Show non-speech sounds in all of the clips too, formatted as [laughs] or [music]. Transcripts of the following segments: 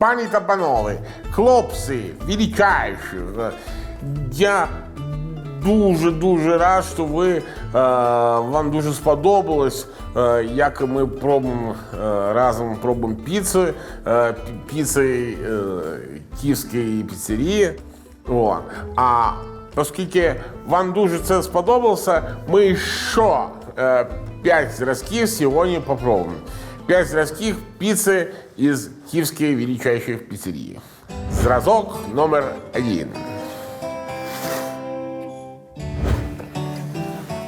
Пані та панове, хлопці, величайші, я дуже-дуже рад, що ви, е, вам дуже сподобалось, е, як ми пробуємо е, разом пробуємо піци, е, піци київської піцерії. О. А оскільки вам дуже це сподобалося, ми ще 5 зразків сьогодні попробуємо. 5 зразків піци із Київської величайшої піцерії. Зразок номер один.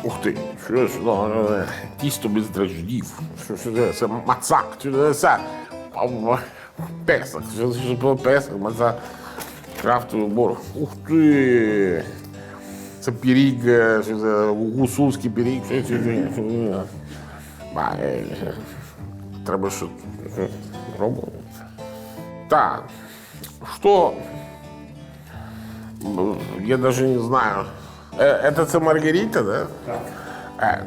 Ух ти, що ж, е, тісто без дрождів. Що ж це? Мацак, що це? Песок, що це песок, мацак. Крафтовий борг. Ух ти! Це пиріг, е, гусульський пиріг Що це? Ба, е, Треба що що, пробувати. Так, что? Ну, Я даже не знаю. Э, Это це Маргарита, да? Так.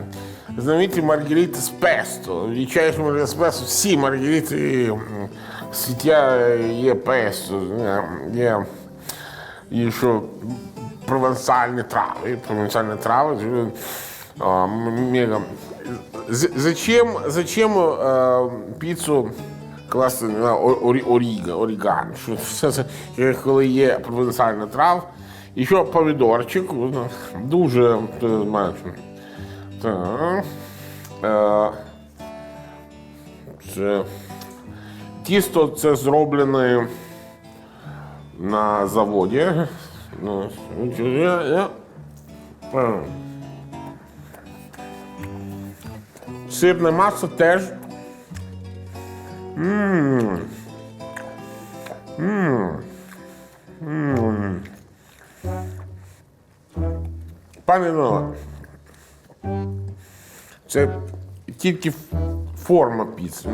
Знаменитый Маргарита с песто. Величайший Маргарита с песто. Всі Маргарити м, світя є песто. Є, є, є що провансальні трави. Провансальні трави. А, м- мега. Зачем, зачем э, піцу класти на оріга, оріган? Що це, е, коли є провансальна трав, і що помідорчик, ну, дуже ти знаєш. Так. Е, це, тісто це зроблене на заводі. Ну, я, я, е. Сирна маса теж. Мм. Мм. Мм. Пане Нова, це тільки форма піци.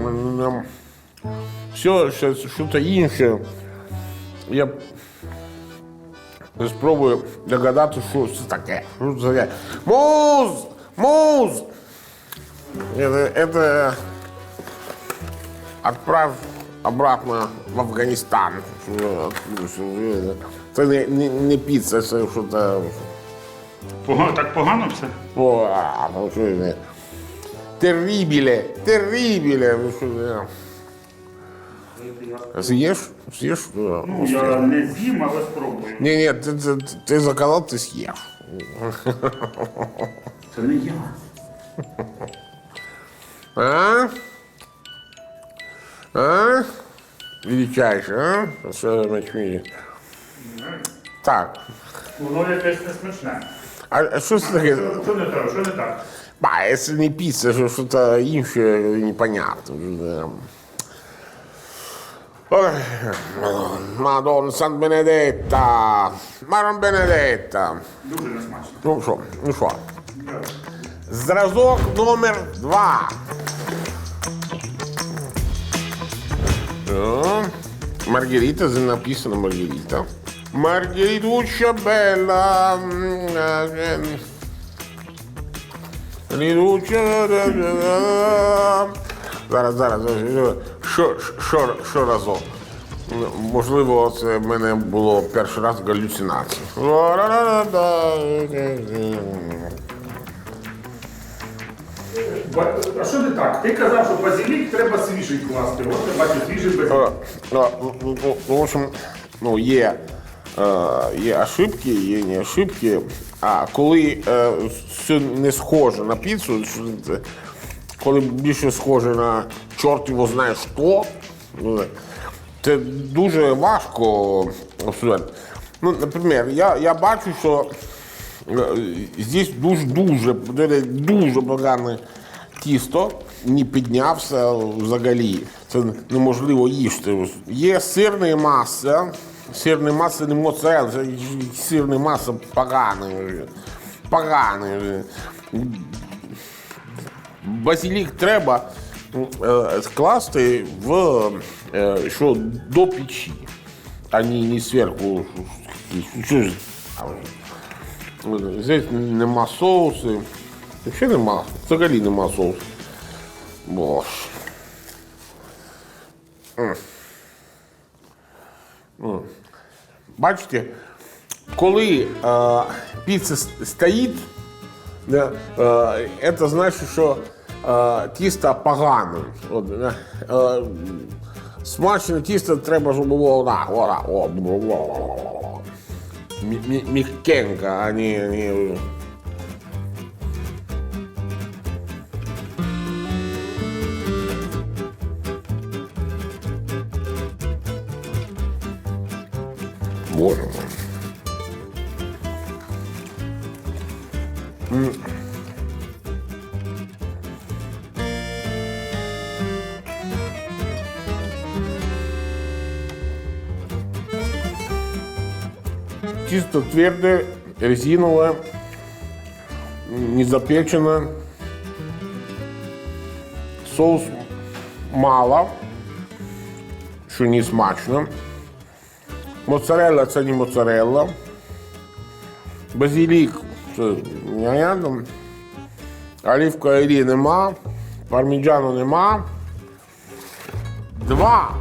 Все, щось інше. Я спробую догадати, що це таке. Що це таке. Муз! Муз! Это, это отправь обратно в Афганистан. Це не, не, не піца, це щось. Погано, так погано все? О, а, ну, що це? Террибіле, террибіле. ви що це? З'їш? З'їш? Ну, я не з'їм, але спробую. Ні, ні, ти, ти, ти заказав, ти з'їш. Це не я. А? А? Величайше, а? Що мені? Так. Воно якесь не смачне. А, а що це таке? Що, що не так? Що не так? Ба, це не піца, що щось інше непонятно. Ой, Мадон Сан Бенедетта, Марон Бенедетта. Дуже не смачно. Ну що, ну що? Зразок номер два. О, Маргарита, за- написано Маргарита. Маргаритуча Белла. да. Зараз, зараз, зараз. Що, що, що разок? Ну, Можливо, це в мене було перший раз галюцинація. А що не так? Ти казав, що базилік треба свіжий класти. От я бачу свіжий базилік. Ну, в общем, ну, є, є ошибки, є не ошибки. А коли е, все не схоже на піцу, коли більше схоже на чорт його знає що, ну, це дуже важко обсуждати. Ну, наприклад, я, я бачу, що е, здесь дуже-дуже дуже погане тісто не піднявся взагалі. Це неможливо їсти. Є сирна маса, сирна маса не моцарелла, це сирна маса поганий. Поганий. Базилік треба е, скласти в е, що до печі, а не, не зверху. Що ж? Здесь нема соусу. Взагалі нема. Взагалі нема соусу. Боже. М. Бачите, коли е, піца с- стоїть, да, е, це значить, що е, тісто погане. От, да, е, смачне тісто треба, щоб було так, о, так, о, мі- мі- м'якенько, а не, не Боже мой. Чисто твердое, резиновое, не запечено. Соус мало, що не смачно. Моцарелла це не моцарелла. Базилік це рядом. Оливка олії нема. Парміджану нема. Два.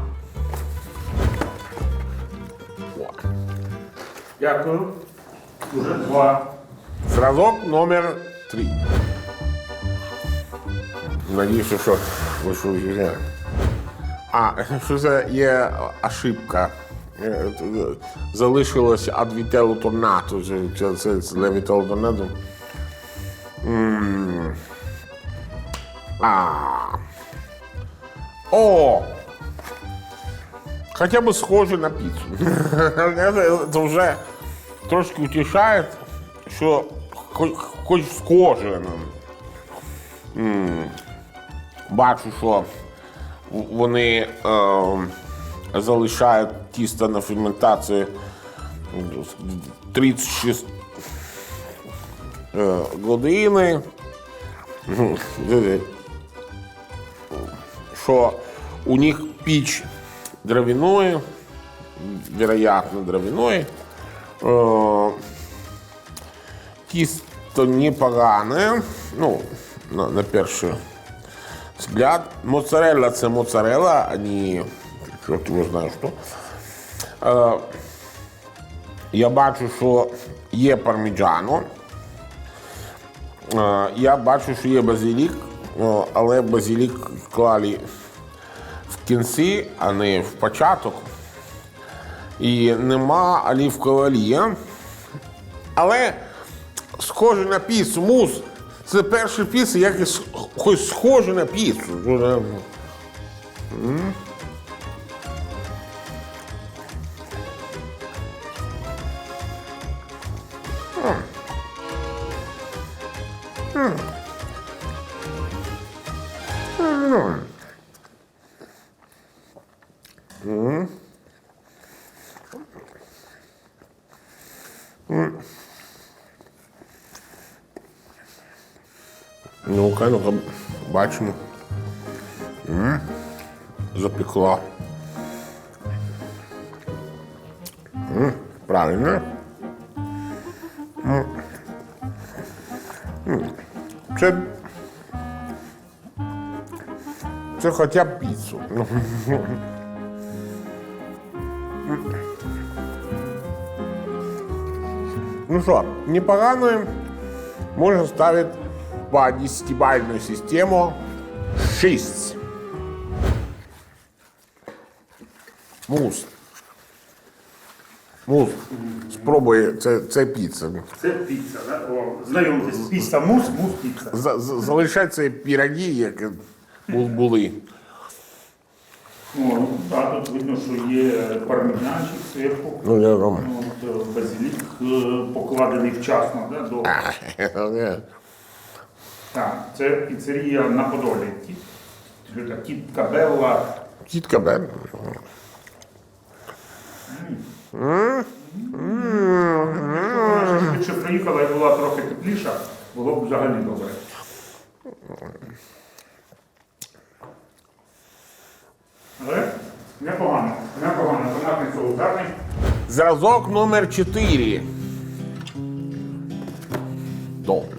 Дякую. Уже два. Зразок номер три. Надіюся, що ви що. А, [laughs] що це є ошибка. Е, е, Залишилось Торнату. Це. М. А. О! Хоча б схоже на піцу. [laughs] Це вже трошки утішає, що хоч, схоже. Бачу, що вони е, залишають тісто на ферментацію 36 е, години. Що у них піч дровяної, вероятно, дровяної. Е, Тісто непогане, ну, на, на перший взгляд. Моцарелла це моцарелла, а не чорт його знає що. Е, я бачу, що є парміджано. Е, я бачу, що є базилік, е, але базилік клали в кінці, а не в початок. І нема олівкової олії. Але схоже на піцу. Мус. Це перша піца, як хоч схоже на піцу. М, Запекла. М, Правильно. М. М. Це. Це хоча б піцу. Ну що, непогано. Можно ставить по 10-бальную систему 6. Мус. Мус. Спробуй, це, це піца. Це піца, да? О, знайомтесь, піца мус, мус піца. За- за- Залишай піроги, як бу- були. О, ну, да, тут видно, що є парміджанчик зверху. Ну, я там. Ну, от, е, Базилік е, покладений вчасно, да, до... Так, це піцерія на Подолі. Ті- так, Тітка Белла. Тітка Бен. Швидше приїхала і була трохи тепліша, було б взагалі добре. Але непогано, непогано, томатний соус гарний. Зразок номер 4. Добре.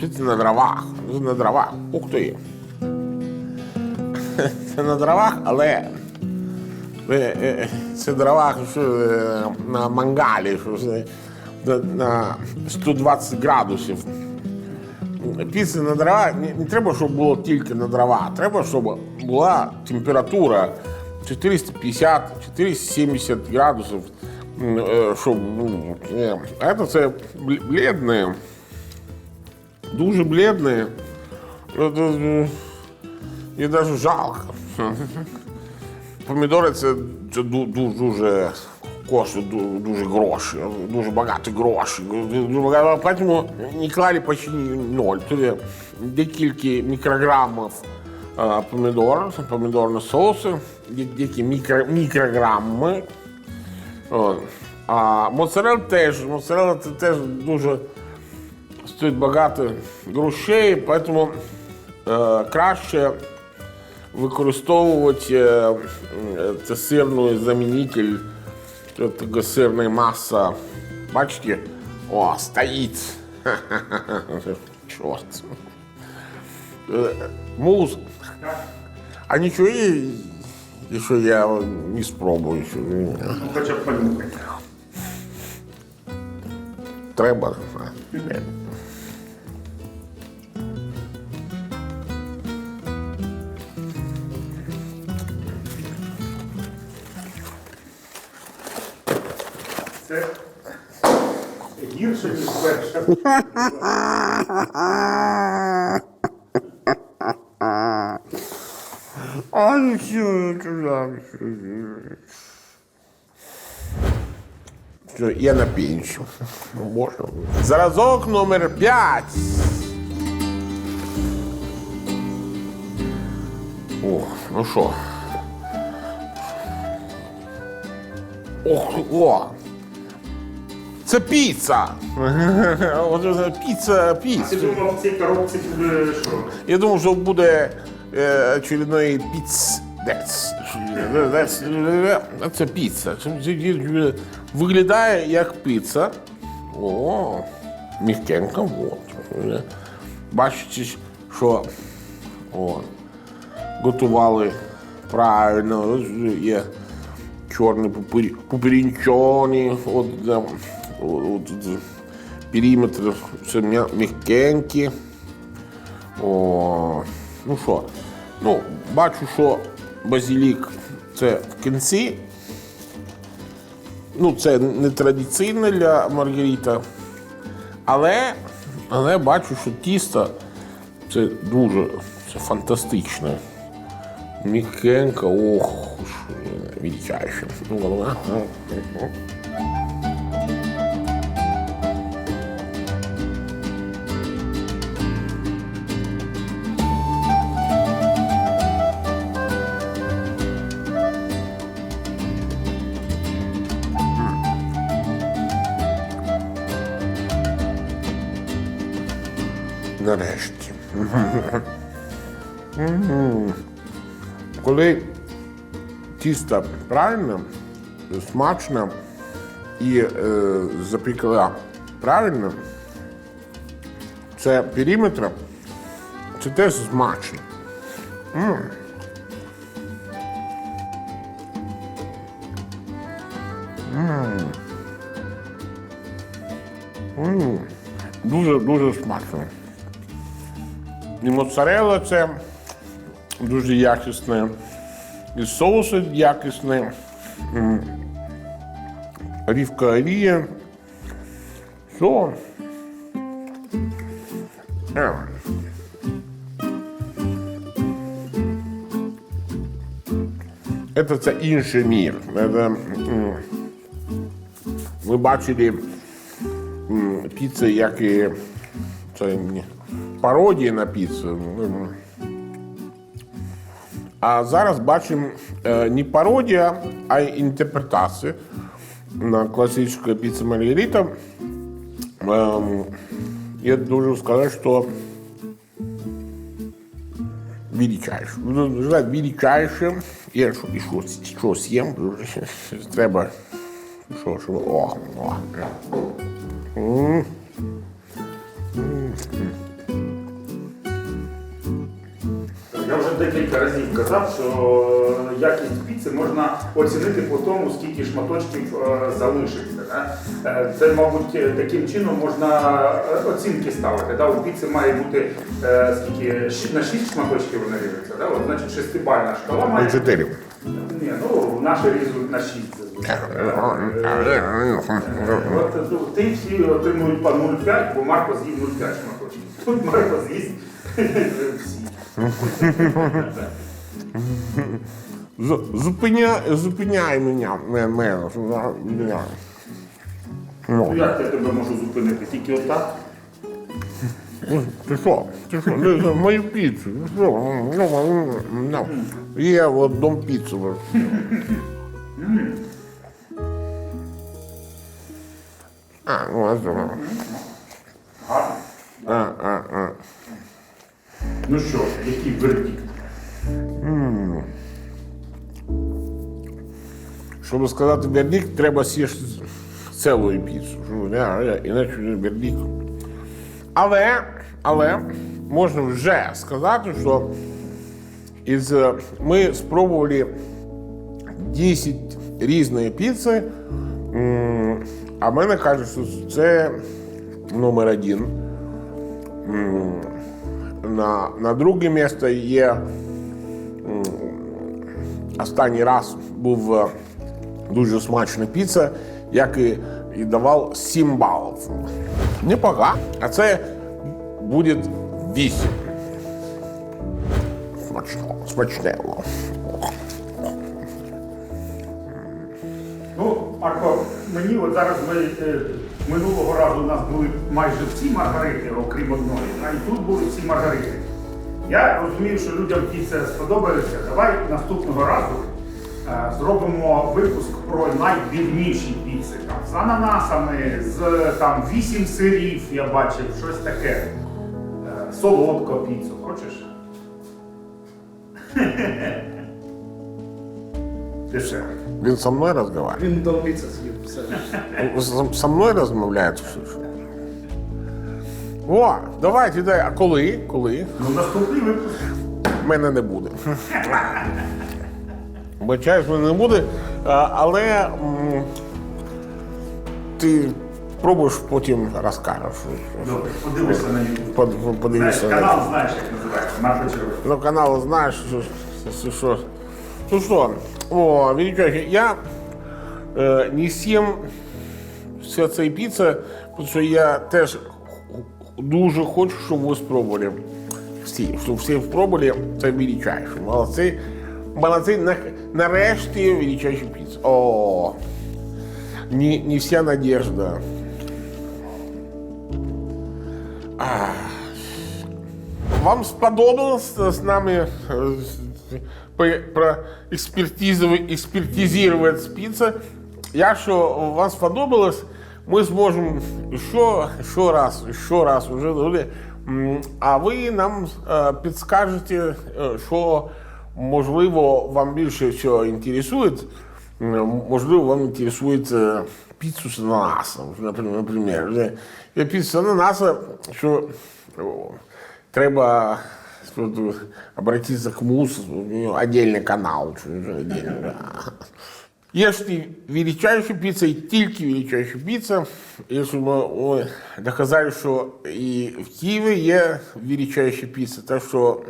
Чи це на дровах? Це на дровах. Ух ти. [laughs] Це на дровах, але Е, е, Це дрова що, е, на мангалі, що це на- на 120 градусів. Піца на дрова не, не треба, щоб було тільки на дрова. Треба, щоб була температура 450-470 градусів. М, е, Щоб, ну, е, а це, це бле- бледне, дуже бледне. Це, е, І навіть жалко. Помідори це, це ду- ду- дуже коштує ду- дуже гроші, дуже багато грошей. Тому не клали ноль. Тобто декілька мікрограмів а, помідор, помідорні соуси, де- деякі мікро, мікрограми. А моцарелла теж, моцарелла це теж дуже стоїть багато грошей, тому е, краще використовувати е, м, це сирний замінитель того сирної маса. Бачите? О, стоїть. [laughs] Чорт. Е, Мус. А нічого, і- якщо я не спробую. що, ні. Ну, хоча б понюхати. Треба. Це гірше, ніж перше. А нічого, казав. Все, я на пенсію. Ну, Можна. Зразок номер 5. О, ну що? Ох, о! Це піца! [laughs] Піца, Ти думав, в цій коробці буде що? Я думав, що буде е, очередной піцдець. Це піца. Виглядає як піца. О, мягкенько. От. Бачите, що о, готували правильно. Є чорні пупирі- пупирінчоні. От, периметр все м'я- О, ну що, ну, бачу, що базилік це в кінці. Ну, це не традиційно для Маргарита. Але, але бачу, що тісто це дуже це фантастично. Мікенько, ох, що Нарешті. Коли тісто правильно, смачно і е, запекла правильно, це периметр, це теж смачно. Дуже дуже смачно. І моцарелла це дуже якісне, і соуси якісні. М. Рівка олія. Все. Е. Це інший мір. Це, м, ви бачили м, піци, як і це пародії на піцу. М. А зараз бачимо е, не пародія, а й інтерпретація на класичну піцу Маргарита. Ем, я должен сказать, что величайше. Буду желать величайше. Я що, і що, що з'їм? Треба. Що, що, о, о. Декілька разів казав, що якість піци можна оцінити по тому, скільки шматочків е, залишиться. Е, Це, мабуть, е, таким чином можна е, оцінки ставити. Да? У піци має бути е, скільки на 6 шматочків вона. Да? От, значить, шестибальна шкала має. Чотири. Ні, ну наші різуть на 6. Е, От ну, ти всі отримують по 0,5, бо Марко з'їв 0,5 шматочків. Тут Марко з'їсть [laughs] всі. Зупиняй, зупиняй мене, мене, мене, мене. Ну Ну, як я тебе можу зупинити? Тільки отак? ти що? Ти що? Ти за мою піцу? Ти що? Ну, ну, ну. Є от дом піцу. А, ну, а що? Гарно. А, а, а. Ну що, який вердикт? Щоб сказати вердикт, треба з'їсти цілу піцу. Іначе не вердикт. Але, але можна вже сказати, що із, е, ми спробували 10 різної піци, а мене кажуть, що це номер один. На, на друге місце є останній раз був е, дуже смачна піца, як і, і давав 7 балів. Непогано. А це буде 8. Смачно, смачнело. Ну, Марко, мені от зараз ми е, минулого разу у нас були майже всі маргарити, окрім одної, а і тут були всі маргарити. Я розумію, що людям піца сподобається. Давай наступного разу е, зробимо випуск про найдивніші піци. Там, з ананасами, з там вісім сирів, я бачив, щось таке. Е, солодко піцу. Хочеш? [laughs] Ти Він со мною розмовляє. Він з'їв. З- Со мною розмовляє. О, давайте, дай. А коли? Коли? Ну, наступний випуск. мене не буде. Бачаюсь, мене не буде, а, але м, ти пробуєш потім розкажеш. Добре, подивися на YouTube. Под- Знаєш, Подивишся. канал знаєш, як називається, Марко Червоний. Ну, канал знаєш, що, що, що. Ну що, о, величайший, я е, не сім вся ця піца, тому що я теж дуже хочу, щоб ви спробували. Всі, щоб всі спробували, це величайше. Молодці. Молодці, на, нарешті величайший піца. О, не, не вся надежда. Вам сподобалось з нами е, з- по- про експертизу- експертизувати спиці? Якщо вам сподобалось, ми зможемо ще, ще раз, ще раз уже далі. М, А ви нам е, підскажете, е, що можливо вам більше всього інтересує. М, Можливо, вам інтересує е, піцу з ананасом, наприклад. наприклад. Є Піца з ананасом, що о, треба тут обратиться к МУС, у нее отдельный канал. что уже отдельно, да. Ешьте величайшую пиццу и тільки величайшую піца. Якщо ми ой, доказали, що і в Києві є величайша піца, так що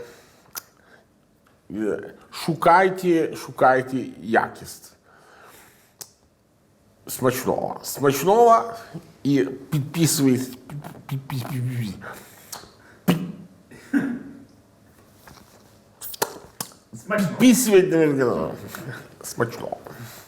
е, шукайте, шукайте якість. Смачного. Смачного і підписуйтесь. Пі- Пісвіть не Смачно.